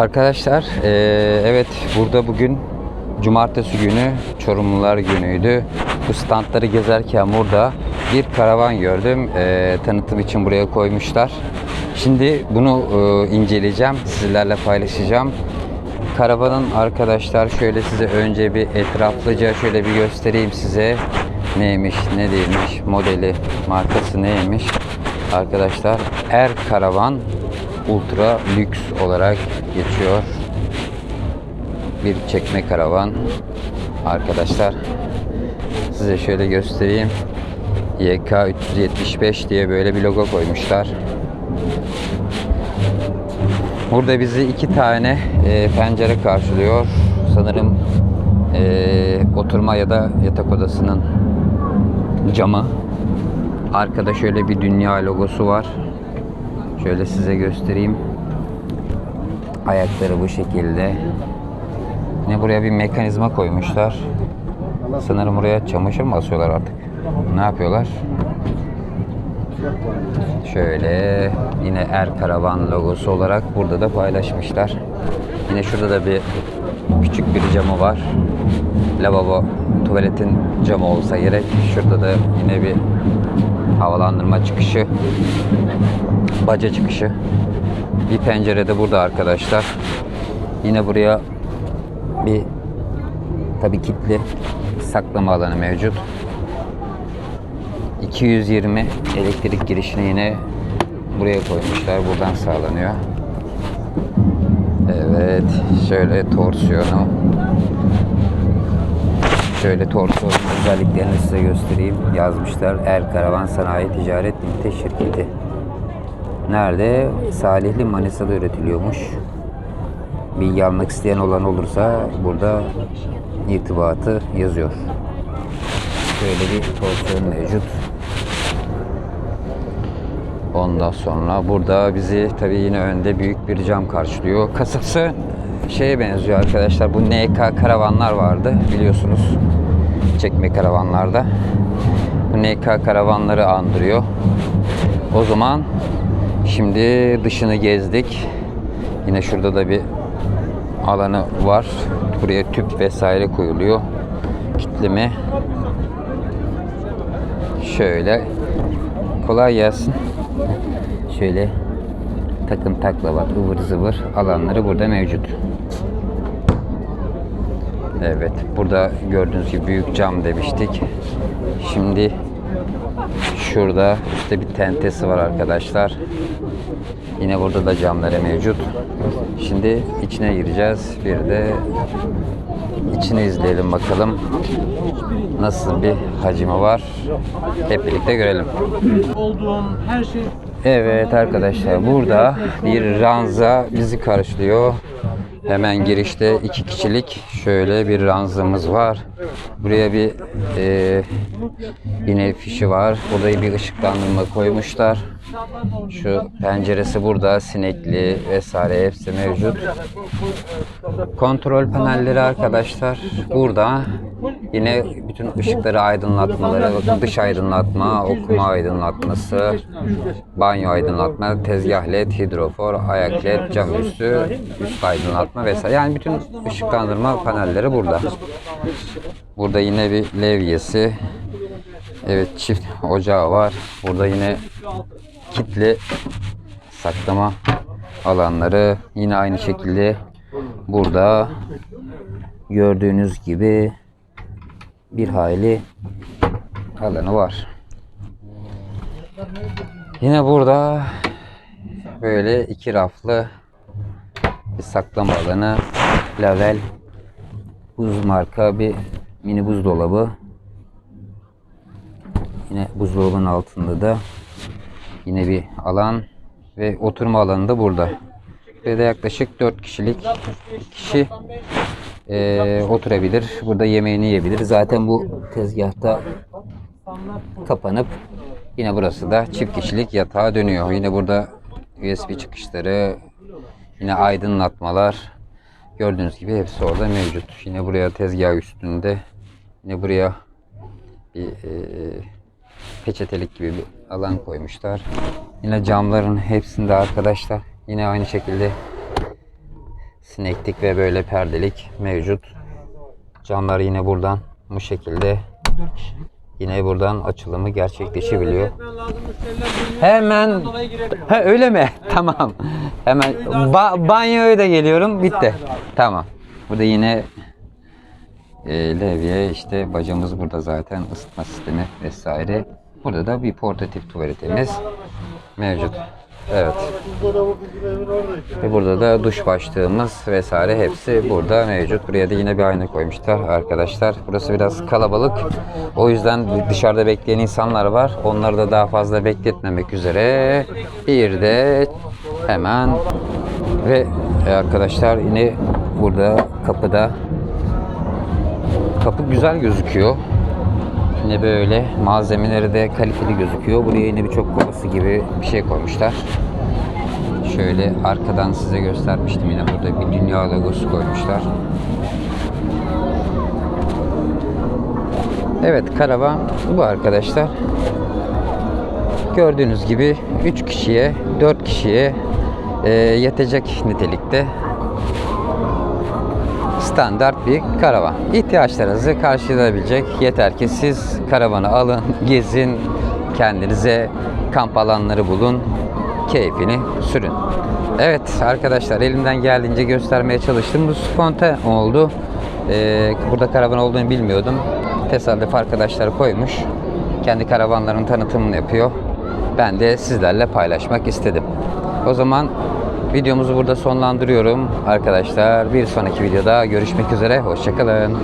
Arkadaşlar eee, evet burada bugün cumartesi günü Çorumlular günüydü. Bu standları gezerken burada bir karavan gördüm. Eee, tanıtım için buraya koymuşlar. Şimdi bunu eee, inceleyeceğim. Sizlerle paylaşacağım. Karavanın arkadaşlar şöyle size önce bir etraflıca şöyle bir göstereyim size. Neymiş, ne değilmiş, modeli, markası neymiş. Arkadaşlar Er Karavan Ultra Lüks olarak geçiyor. Bir çekme karavan. Arkadaşlar size şöyle göstereyim. YK 375 diye böyle bir logo koymuşlar. Burada bizi iki tane e, pencere karşılıyor. Sanırım e, oturma ya da yatak odasının camı. Arkada şöyle bir dünya logosu var. Şöyle size göstereyim. Ayakları bu şekilde. Ne buraya bir mekanizma koymuşlar. Sanırım buraya çamaşır mı asıyorlar artık? Ne yapıyorlar? Şöyle yine Er Karavan logosu olarak burada da paylaşmışlar. Yine şurada da bir küçük bir camı var. Lavabo, tuvaletin camı olsa gerek. Şurada da yine bir havalandırma çıkışı. Baca çıkışı. Bir pencere de burada arkadaşlar. Yine buraya bir tabi kilitli saklama alanı mevcut. 220 elektrik girişini yine buraya koymuşlar. Buradan sağlanıyor. Evet. Şöyle torsiyonu. Şöyle torsiyon özelliklerini size göstereyim. Yazmışlar. Er Karavan Sanayi Ticaret Limited şirketi. Nerede? Salihli Manisa'da üretiliyormuş. Bilgi almak isteyen olan olursa burada irtibatı yazıyor. Şöyle bir torsiyon mevcut. Ondan sonra burada bizi tabii yine önde büyük bir cam karşılıyor. Kasası şeye benziyor arkadaşlar. Bu NK karavanlar vardı biliyorsunuz. Çekme karavanlarda. Bu NK karavanları andırıyor. O zaman şimdi dışını gezdik. Yine şurada da bir alanı var. Buraya tüp vesaire koyuluyor. Kitleme. Şöyle kolay gelsin. Şöyle takım taklavat ıvır zıvır alanları burada mevcut. Evet burada gördüğünüz gibi büyük cam demiştik. Şimdi şurada işte bir tentesi var arkadaşlar. Yine burada da camları mevcut. Şimdi içine gireceğiz. Bir de içini izleyelim bakalım. Nasıl bir hacmi var. Hep birlikte görelim. olduğun her şey Evet arkadaşlar burada bir ranza bizi karşılıyor. Hemen girişte iki kişilik şöyle bir ranzamız var. Buraya bir e, yine fişi var. Burada bir ışıklandırma koymuşlar. Şu penceresi burada sinekli vesaire hepsi mevcut. Kontrol panelleri arkadaşlar burada. Yine bütün ışıkları aydınlatmaları, bakın dış aydınlatma, okuma aydınlatması, banyo aydınlatma, tezgah led, hidrofor, ayak led, cam üstü, üst aydınlatma vesaire. Yani bütün ışıklandırma panelleri burada. Burada yine bir levyesi. Evet çift ocağı var. Burada yine kitli saklama alanları. Yine aynı şekilde burada gördüğünüz gibi bir hayli alanı var. Yine burada böyle iki raflı bir saklama alanı. Lavel buz marka bir mini buzdolabı. Yine buzdolabının altında da yine bir alan ve oturma alanı da burada. Burada yaklaşık 4 kişilik kişi eee, oturabilir. Burada yemeğini yiyebilir. Zaten bu tezgahta kapanıp yine burası da çift kişilik yatağa dönüyor. Yine burada USB çıkışları, yine aydınlatmalar gördüğünüz gibi hepsi orada mevcut. Yine buraya tezgah üstünde yine buraya bir eee, peçetelik gibi bir alan koymuşlar. Yine camların hepsinde arkadaşlar yine aynı şekilde sineklik ve böyle perdelik mevcut. Camlar yine buradan bu şekilde 4 kişilik. yine buradan açılımı gerçekleşebiliyor. Hemen. Ha öyle mi? Tamam. Hemen ba- banyoya da geliyorum. Bitti. Tamam. Burada yine e, levye işte bacamız burada zaten ısıtma sistemi vesaire. Burada da bir portatif tuvaletimiz mevcut. Evet. Ve burada da duş başlığımız vesaire hepsi burada mevcut. Buraya da yine bir ayna koymuşlar arkadaşlar. Burası biraz kalabalık. O yüzden dışarıda bekleyen insanlar var. Onları da daha fazla bekletmemek üzere bir de hemen ve arkadaşlar yine burada kapıda kapı güzel gözüküyor. Yine böyle malzemeleri de kaliteli gözüküyor. Buraya yine bir çok kovası gibi bir şey koymuşlar. Şöyle arkadan size göstermiştim yine burada bir dünya logosu koymuşlar. Evet karavan bu arkadaşlar. Gördüğünüz gibi 3 kişiye 4 kişiye e, yetecek nitelikte standart bir karavan. İhtiyaçlarınızı karşılayabilecek yeter ki siz karavanı alın, gezin, kendinize kamp alanları bulun, keyfini sürün. Evet arkadaşlar elimden geldiğince göstermeye çalıştım. Bu spontan oldu. Ee, burada karavan olduğunu bilmiyordum. Tesadüf arkadaşlar koymuş. Kendi karavanlarının tanıtımını yapıyor. Ben de sizlerle paylaşmak istedim. O zaman videomuzu burada sonlandırıyorum. Arkadaşlar bir sonraki videoda görüşmek üzere. Hoşçakalın.